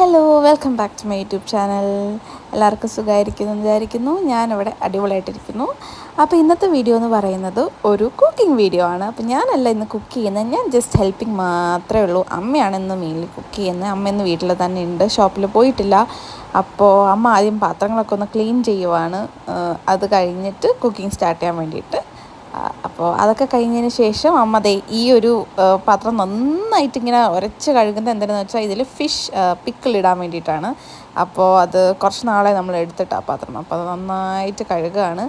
Hello welcome back to my YouTube channel എല്ലാവർക്കും സുഖമായിരിക്കുന്നു വിചാരിക്കുന്നു. ഞാനിവിടെ അടിപൊളിയായിട്ടിരിക്കുന്നു. അപ്പോൾ ഇന്നത്തെ വീഡിയോ എന്ന് പറയുന്നത് ഒരു കുക്കിംഗ് വീഡിയോ ആണ്. അപ്പോൾ ഞാനല്ല ഇന്ന് കുക്ക് ചെയ്യുന്നത്. ഞാൻ ജസ്റ്റ് ഹെൽപ്പിംഗ് മാത്രമേ ഉള്ളൂ. അമ്മയാണ് ഇന്ന് മെയിനിൽ കുക്ക് ചെയ്യുന്നത്. അമ്മ ഇന്ന് വീട്ടിൽ തന്നെ ഉണ്ട്. ഷോപ്പിൽ പോയിട്ടില്ല. അപ്പോൾ അമ്മ ആദ്യം പാത്രങ്ങളൊക്കെ ഒന്ന് ക്ലീൻ ചെയ്യുവാണ്. അത് കഴിഞ്ഞിട്ട് കുക്കിംഗ് സ്റ്റാർട്ട് ചെയ്യാൻ വേണ്ടിയിട്ട് അപ്പോൾ അതൊക്കെ കഴിഞ്ഞതിന് ശേഷം അമ്മ ദേ ഈ ഒരു പാത്രം നന്നായിട്ട് ഇങ്ങനെ ഉരച്ച് കഴുകുന്നത് എന്തിനാന്ന് വെച്ചാൽ ഇതിൽ ഫിഷ് പിക്കിൾ ഇടാൻ വേണ്ടിയിട്ടാണ്. അപ്പോൾ അത് കുറച്ച് നാളെ നമ്മൾ എടുത്തിട്ട് ആ പാത്രം. അപ്പോൾ അത് നന്നായിട്ട് കഴുകുകയാണ്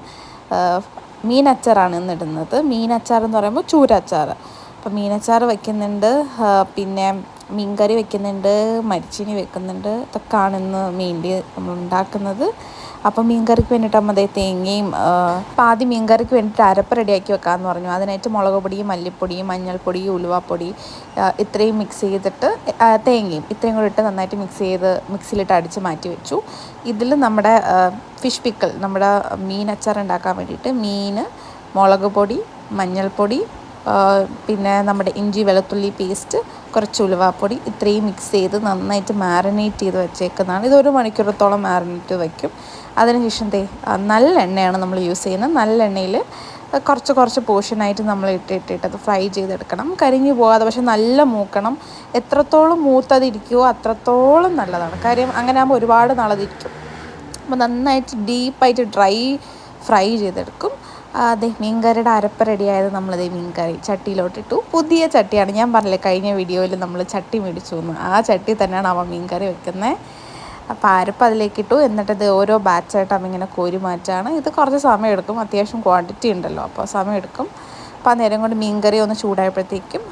മീൻ മീനച്ചാറാണ് ഇന്ന് ഇടുന്നത്. മീനച്ചാർ എന്ന് പറയുമ്പോൾ ചൂരച്ചാർ. അപ്പോൾ മീനച്ചാർ വെക്കുന്നുണ്ട്. ആ, പിന്നെ മീൻകറി വെക്കുന്നുണ്ട്. മരിച്ചിനി വെക്കുന്നുണ്ട്. ഇതൊക്കെയാണ് ഇന്ന് മെയിൻലി നമ്മൾ ഉണ്ടാക്കുന്നത്. അപ്പോൾ മീൻകറിക്ക് വേണ്ടിയിട്ട് അമ്മ അതേ തേങ്ങയും പാതി മീൻകറിക്ക് വേണ്ടിയിട്ട് അരപ്പ് റെഡിയാക്കി വെക്കാമെന്ന് പറഞ്ഞു. അതിനായിട്ട് മുളക് പൊടിയും മല്ലിപ്പൊടിയും മഞ്ഞൾപ്പൊടി ഉലുവാപ്പൊടി ഇത്രയും മിക്സ് ചെയ്തിട്ട് തേങ്ങയും ഇത്രയും കൂടി ഇട്ട് നന്നായിട്ട് മിക്സ് ചെയ്ത് മിക്സിയിലിട്ട് അടിച്ച് മാറ്റി വെച്ചു. ഇതിൽ നമ്മുടെ ഫിഷ് പിക്കൽ നമ്മുടെ മീൻ അച്ചാർ ഉണ്ടാക്കാൻ വേണ്ടിയിട്ട് മീൻ മുളക് പൊടി മഞ്ഞൾപ്പൊടി പിന്നെ നമ്മുടെ ഇഞ്ചി വെളുത്തുള്ളി പേസ്റ്റ് കുറച്ച് ഉലുവാപ്പൊടി ഇത്രയും മിക്സ് ചെയ്ത് നന്നായിട്ട് മാറിനേറ്റ് ചെയ്ത് വെച്ചേക്കുന്നതാണ്. ഇത് ഒരു മണിക്കൂറത്തോളം മാറിനേറ്റ് വയ്ക്കും അതിനുശേഷം തേ നല്ല എണ്ണയാണ് നമ്മൾ യൂസ് ചെയ്യുന്നത്. നല്ല എണ്ണയിൽ കുറച്ച് കുറച്ച് പോർഷനായിട്ട് നമ്മൾ ഇട്ടിട്ടിട്ട് അത് ഫ്രൈ ചെയ്തെടുക്കണം. കരിഞ്ഞു പോകാതെ പക്ഷെ നല്ല മൂക്കണം. എത്രത്തോളം മൂത്തതിരിക്കുമോ അത്രത്തോളം നല്ലതാണ്. കാര്യം അങ്ങനെ ആകുമ്പോൾ ഒരുപാട് നാളതിരിക്കും. അപ്പോൾ നന്നായിട്ട് ഡീപ്പായിട്ട് ഡ്രൈ ഫ്രൈ ചെയ്തെടുക്കും. അതെ മീൻകറിയുടെ അരപ്പ് റെഡിയായത് നമ്മളതേ മീൻകറി ചട്ടിയിലോട്ടിട്ടു. പുതിയ ചട്ടിയാണ്. ഞാൻ പറഞ്ഞില്ലേ കഴിഞ്ഞ വീഡിയോയിൽ നമ്മൾ ചട്ടി മേടിച്ചു എന്ന് ആ ചട്ടി തന്നെയാണ് അവൻ മീൻകറി വെക്കുന്നത് അപ്പോൾ അരപ്പ് അതിലേക്ക് ഇട്ടു എന്നിട്ട് ഇത് ഓരോ ബാച്ചായിട്ട് അവൻ ഇങ്ങനെ കോരി മാറ്റാണ്. ഇത് കുറച്ച് സമയം എടുക്കും. അത്യാവശ്യം ക്വാണ്ടിറ്റി ഉണ്ടല്ലോ. അപ്പോൾ സമയം എടുക്കും. അപ്പോൾ നേരം കൊണ്ട് മീൻകറി ഒന്ന് ചൂടായപ്പോഴത്തേക്കും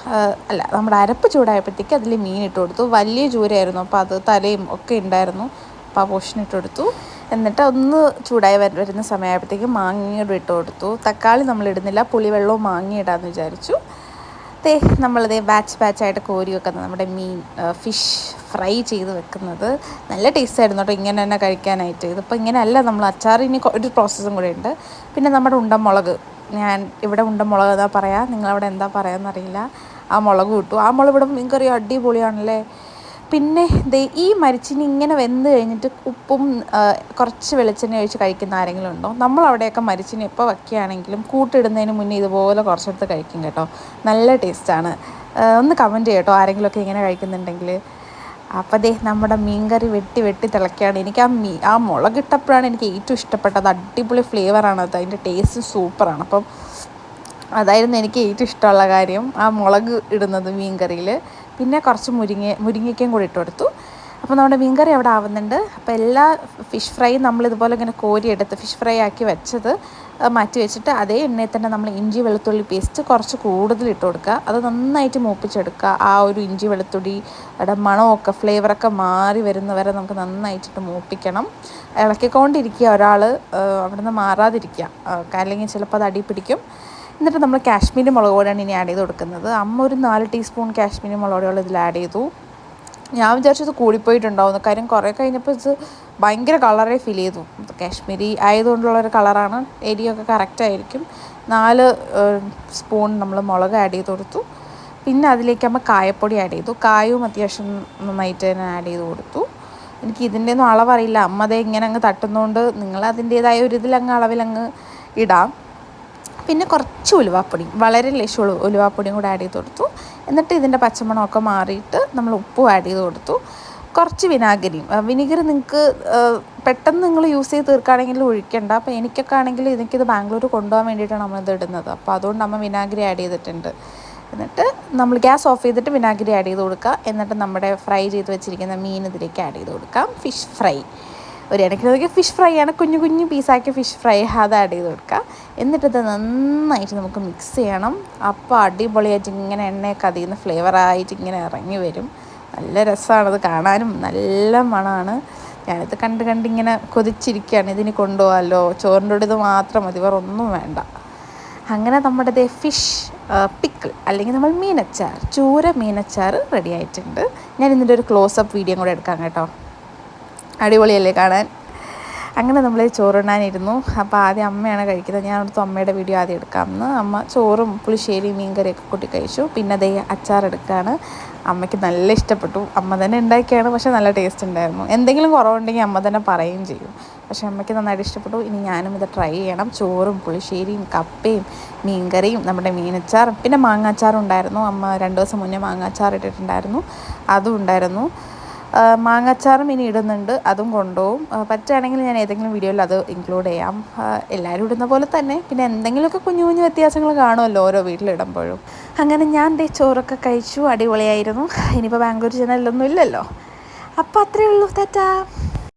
അല്ല നമ്മുടെ അരപ്പ് ചൂടായപ്പോഴത്തേക്കും അതിൽ മീൻ ഇട്ട് കൊടുത്തു വലിയ ചൂരയായിരുന്നു. അപ്പോൾ അത് തലയും ഒക്കെ ഉണ്ടായിരുന്നു. അപ്പോൾ ആ പോഷനിട്ട് കൊടുത്തു എന്നിട്ട് ഒന്ന് ചൂടായി വര- വരുന്ന സമയമായപ്പോഴത്തേക്കും മാങ്ങയോട് ഇട്ട് കൊടുത്തു. തക്കാളി നമ്മൾ ഇടുന്നില്ല പുളിവെള്ളവും മാങ്ങ ഇടാമെന്ന് വിചാരിച്ചു. ദേ നമ്മളിതേ ബാച്ച് ബാച്ചായിട്ട് കോരി വെക്കുന്നത് നമ്മുടെ മീൻ ഫിഷ് ഫ്രൈ ചെയ്ത് വെക്കുന്നത്. നല്ല ടേസ്റ്റ് ആയിരുന്നു കേട്ടോ ഇങ്ങനെ തന്നെ കഴിക്കാനായിട്ട്. ഇതിപ്പോൾ ഇങ്ങനെയല്ല നമ്മൾ അച്ചാർ ഇനി ഒരു പ്രോസസ്സും കൂടെ ഉണ്ട്. പിന്നെ നമ്മുടെ ഉണ്ടമുളക്. ഞാൻ ഇവിടെ ഉണ്ടമുളക് എന്താ പറയുക നിങ്ങളവിടെ എന്താ പറയുക എന്നറിയില്ല ആ മുളക് കിട്ടും. ആ മുളക് ഇവിടെ മീൻ കറി അടിപൊളിയാണല്ലേ? പിന്നെ ദേ ഈ മരിച്ചിനി ഇങ്ങനെ വെന്ത് കഴിഞ്ഞിട്ട് ഉപ്പും കുറച്ച് വെളിച്ചെണ്ണ ഒഴിച്ച് കഴിക്കുന്ന ആരെങ്കിലും ഉണ്ടോ? നമ്മൾ അവിടെയൊക്കെ മരിച്ചിനി എപ്പോൾ വയ്ക്കുകയാണെങ്കിലും കൂട്ടിടുന്നതിന് മുന്നേ ഇതുപോലെ കുറച്ചെടുത്ത് കഴിക്കും കേട്ടോ. നല്ല ടേസ്റ്റാണ്. ഒന്ന് കമന്റ് ചെയ്യട്ടോ ആരെങ്കിലുമൊക്കെ ഇങ്ങനെ കഴിക്കുന്നുണ്ടെങ്കിൽ അപ്പോൾ ദേ നമ്മുടെ മീൻകറി വെട്ടി വെട്ടി തിളക്കുകയാണ് എനിക്ക് ആ മീ ആ മുളകിട്ടപ്പോഴാണ് എനിക്ക് ഏറ്റവും ഇഷ്ടപ്പെട്ടത്. അടിപൊളി ഫ്ലേവറാണ് അത്. അതിന്റെ ടേസ്റ്റ് സൂപ്പറാണ് അപ്പം അതായിരുന്നു എനിക്ക് ഏറ്റവും ഇഷ്ടമുള്ള കാര്യം. ആ മുളക് ഇടുന്നത് മീൻ കറിയിൽ പിന്നെ കുറച്ച് മുരിങ്ങ മുരിങ്ങയ്ക്കയും കൂടി ഇട്ട് കൊടുത്തു. അപ്പോൾ നമ്മുടെ മീൻകറി അവിടെ ആവുന്നുണ്ട്. അപ്പോൾ എല്ലാ ഫിഷ് ഫ്രൈയും നമ്മൾ ഇതുപോലെ ഇങ്ങനെ കോരിയെടുത്ത് ഫിഷ് ഫ്രൈ ആക്കി വെച്ചത് മാറ്റി വെച്ചിട്ട് അതേ എണ്ണയിൽ തന്നെ നമ്മൾ ഇഞ്ചി വെളുത്തുള്ളി പേസ്റ്റ് കുറച്ച് കൂടുതൽ ഇട്ട് കൊടുക്കുക. അത് നന്നായിട്ട് മൂപ്പിച്ചെടുക്കുക. ആ ഒരു ഇഞ്ചി വെളുത്തുള്ളി വെളുത്തുള്ളിയുടെ മണമൊക്കെ ഫ്ലേവറൊക്കെ മാറി വരുന്നവരെ നമുക്ക് നന്നായിട്ടിട്ട് മൂപ്പിക്കണം. ഇളക്കിക്കൊണ്ടിരിക്കുക ഒരാൾ അവിടെ നിന്ന് മാറാതിരിക്കുക. അല്ലെങ്കിൽ ചിലപ്പോൾ അത് അടി പിടിക്കും. എന്നിട്ട് നമ്മൾ കാശ്മീരി മുളക് പൊടിയാണ് ഇനി ആഡ് ചെയ്ത് കൊടുക്കുന്നത്. അമ്മ ഒരു നാല് ടീസ്പൂൺ കാശ്മീരി മുളക് പൊടികൾ ഇതിൽ ആഡ് ചെയ്തു. ഞാൻ വിചാരിച്ചത് കൂടിപ്പോയിട്ടുണ്ടാവുന്നു കാര്യം കുറേ കഴിഞ്ഞപ്പോൾ ഇത് ഭയങ്കര കളറേ ഫീൽ ചെയ്തു. കാശ്മീരി ആയതുകൊണ്ടുള്ള ഒരു കളറാണ് എരിയൊക്കെ കറക്റ്റ് ആയിരിക്കും. നാല് സ്പൂൺ നമ്മൾ മുളക് ആഡ് ചെയ്ത് കൊടുത്തു. പിന്നെ അതിലേക്ക് നമ്മൾ കായപ്പൊടി ആഡ് ചെയ്തു. കായവും അത്യാവശ്യം നന്നായിട്ട് തന്നെ ആഡ് ചെയ്ത് കൊടുത്തു. എനിക്ക് ഇതിന്റെ ഒന്നും അളവറിയില്ല. അമ്മ അതേ ഇങ്ങനെ അങ്ങ് തട്ടുന്നതുകൊണ്ട് നിങ്ങൾ അതിന്റേതായ ഒരു ഇതിലങ്ങ് അളവിലങ്ങ് ഇടാം. പിന്നെ കുറച്ച് ഉലുവാപ്പൊടി വളരെ ലേശം ഉലു ഉലുവാപ്പൊടിയും കൂടെ ആഡ് ചെയ്ത് കൊടുത്തു. എന്നിട്ട് ഇതിന്റെ പച്ചമണമൊക്കെ മാറിയിട്ട് നമ്മൾ ഉപ്പും ആഡ് ചെയ്ത് കൊടുത്തു. കുറച്ച് വിനാഗിരിയും. വിനീഗർ നിങ്ങൾക്ക് പെട്ടെന്ന് നിങ്ങൾ യൂസ് ചെയ്ത് തീർക്കുകയാണെങ്കിൽ ഒഴിക്കണ്ട. അപ്പോൾ എനിക്കൊക്കെ ആണെങ്കിൽ എനിക്കിത് ബാംഗ്ലൂർ കൊണ്ടുപോകാൻ വേണ്ടിയിട്ടാണ് നമ്മളിത് ഇടുന്നത്. അപ്പോൾ അതുകൊണ്ട് നമ്മൾ വിനാഗിരി ആഡ് ചെയ്തിട്ടുണ്ട്. എന്നിട്ട് നമ്മൾ ഗ്യാസ് ഓഫ് ചെയ്തിട്ട് വിനാഗിരി ആഡ് ചെയ്ത് കൊടുക്കുക. എന്നിട്ട് നമ്മുടെ ഫ്രൈ ചെയ്ത് വെച്ചിരിക്കുന്ന മീൻ ഇതിലേക്ക് ആഡ് ചെയ്ത് കൊടുക്കാം. ഫിഷ് ഫ്രൈ ഒരു ഇടയ്ക്ക് ഫിഷ് ഫ്രൈ ആണ്. കുഞ്ഞു കുഞ്ഞു പീസാക്കിയ ഫിഷ് ഫ്രൈ അത് ആഡ് ചെയ്ത് കൊടുക്കുക എന്നിട്ട് ഇത് നന്നായിട്ട് നമുക്ക് മിക്സ് ചെയ്യണം. അപ്പോൾ അടിപൊളിയായിട്ട് ഇങ്ങനെ എണ്ണയൊക്കെ അതിൽ നിന്ന് ഫ്ലേവറായിട്ട് ഇങ്ങനെ ഇറങ്ങി വരും. നല്ല രസമാണത് കാണാനും. നല്ല മണമാണ് ഞാനിത് കണ്ട് കണ്ട് ഇങ്ങനെ കൊതിച്ചിരിക്കുകയാണ് ഇതിന് കൊണ്ടുപോകാമല്ലോ ചോറിന്റെ ഇത് മാത്രം മതി. വേറെ ഒന്നും വേണ്ട. അങ്ങനെ നമ്മുടെ ഫിഷ് പിക്കിൾ അല്ലെങ്കിൽ നമ്മൾ മീനച്ചാർ ചൂര മീനച്ചാർ റെഡി ആയിട്ടുണ്ട്. ഞാൻ ഇതിന്റെ ഒരു ക്ലോസപ്പ് വീഡിയോ കൂടെ എടുക്കാം കേട്ടോ. അടിപൊളിയല്ലേ കാണാൻ? അങ്ങനെ നമ്മൾ ചോറുണ്ണാനിരുന്നു. അപ്പോൾ ആദ്യം അമ്മയാണ് കഴിക്കുന്നത്. ഞാൻ അടുത്ത് അമ്മയുടെ വീഡിയോ ആദ്യം എടുക്കാമെന്ന്. അമ്മ ചോറും പുളിശ്ശേരി മീൻകറിയൊക്കെ കൂട്ടി കഴിച്ചു. പിന്നെ അതേ അച്ചാർ എടുക്കുകയാണ് അമ്മയ്ക്ക് നല്ല ഇഷ്ടപ്പെട്ടു. അമ്മ തന്നെ ഉണ്ടാക്കിയാണ്. പക്ഷേ നല്ല ടേസ്റ്റ് ഉണ്ടായിരുന്നു. എന്തെങ്കിലും കുറവുണ്ടെങ്കിൽ അമ്മ തന്നെ പറയുകയും ചെയ്യും. പക്ഷേ അമ്മയ്ക്ക് നന്നായിട്ട് ഇഷ്ടപ്പെട്ടു. ഇനി ഞാനും ഇത് ട്രൈ ചെയ്യണം. ചോറും പുളിശ്ശേരിയും കപ്പയും മീൻകറിയും നമ്മുടെ മീനച്ചാറും. പിന്നെ മാങ്ങാച്ചാറും ഉണ്ടായിരുന്നു. അമ്മ രണ്ട് ദിവസം മുന്നേ മാങ്ങാച്ചാർ ഇട്ടിട്ടുണ്ടായിരുന്നു. അതും ഉണ്ടായിരുന്നു. മാങ്ങാച്ചാറും ഇനി ഇടുന്നുണ്ട്. അതും കൊണ്ടുപോകും. പറ്റുകയാണെങ്കിൽ ഞാൻ ഏതെങ്കിലും വീഡിയോയിൽ അത് ഇൻക്ലൂഡ് ചെയ്യാം. എല്ലാവരും ഇടുന്ന പോലെ തന്നെ. പിന്നെ എന്തെങ്കിലുമൊക്കെ കുഞ്ഞു കുഞ്ഞു വ്യത്യാസങ്ങൾ കാണുമല്ലോ ഓരോ വീട്ടിലിടുമ്പോഴും. അങ്ങനെ ഞാൻ ദേ ചോറൊക്കെ കഴിച്ചു. അടിപൊളിയായിരുന്നു. ഇനിയിപ്പോൾ ബാംഗ്ലൂർ ചെന്നാലൊന്നും ഇല്ലല്ലോ. അപ്പോൾ അത്രയേ ഉള്ളൂ. തെറ്റാ